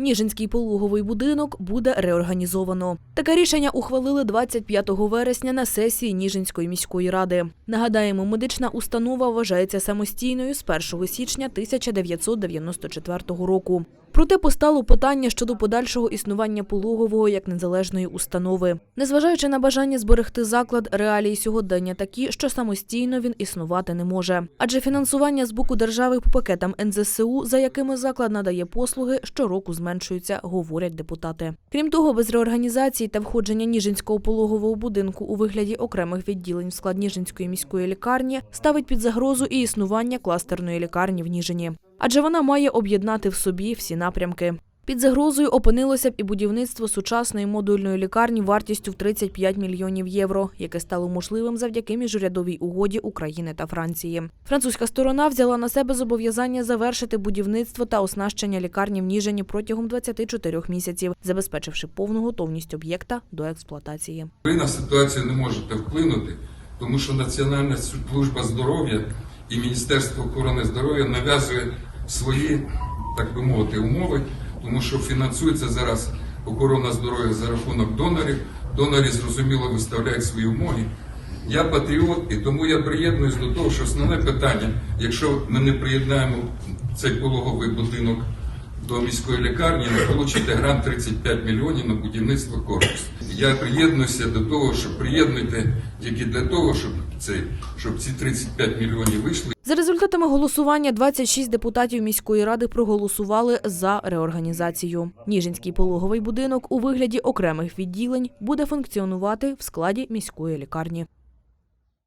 Ніжинський пологовий будинок буде реорганізовано. Таке рішення ухвалили 25 вересня на сесії Ніжинської міської ради. Нагадаємо, медична установа вважається самостійною з 1 січня 1994 року. Проте постало питання щодо подальшого існування пологового як незалежної установи. Незважаючи на бажання зберегти заклад, реалії сьогодення такі, що самостійно він існувати не може. Адже фінансування з боку держави по пакетам НЗСУ, за якими заклад надає послуги, щороку зменшуються, говорять депутати. Крім того, без реорганізації та входження Ніжинського пологового будинку у вигляді окремих відділень в склад Ніжинської міської лікарні ставить під загрозу і існування кластерної лікарні в Ніжині. Адже вона має об'єднати в собі всі напрямки. Під загрозою опинилося б і будівництво сучасної модульної лікарні вартістю в 35 мільйонів євро, яке стало можливим завдяки міжурядовій угоді України та Франції. Французька сторона взяла на себе зобов'язання завершити будівництво та оснащення лікарні в Ніжині протягом 24 місяців, забезпечивши повну готовність об'єкта до експлуатації. Ви на ситуацію не можете вплинути, тому що Національна служба здоров'я і Міністерство охорони здоров'я нав'язує свої, так би мовити, умови, тому що фінансується зараз охорона здоров'я за рахунок донорів. Донори зрозуміло виставляють свої умови. Я патріот, і тому я приєднуюсь до того, що основне питання, якщо ми не приєднаємо цей пологовий будинок до міської лікарні, ви получите грант 35 мільйонів на будівництво корпусу. Я приєднуюся до того, що приєднуйте тільки для того, щоб цей, щоб ці 35 мільйонів вийшли. За результатами голосування 26 депутатів міської ради проголосували за реорганізацію. Ніжинський пологовий будинок у вигляді окремих відділень буде функціонувати в складі міської лікарні.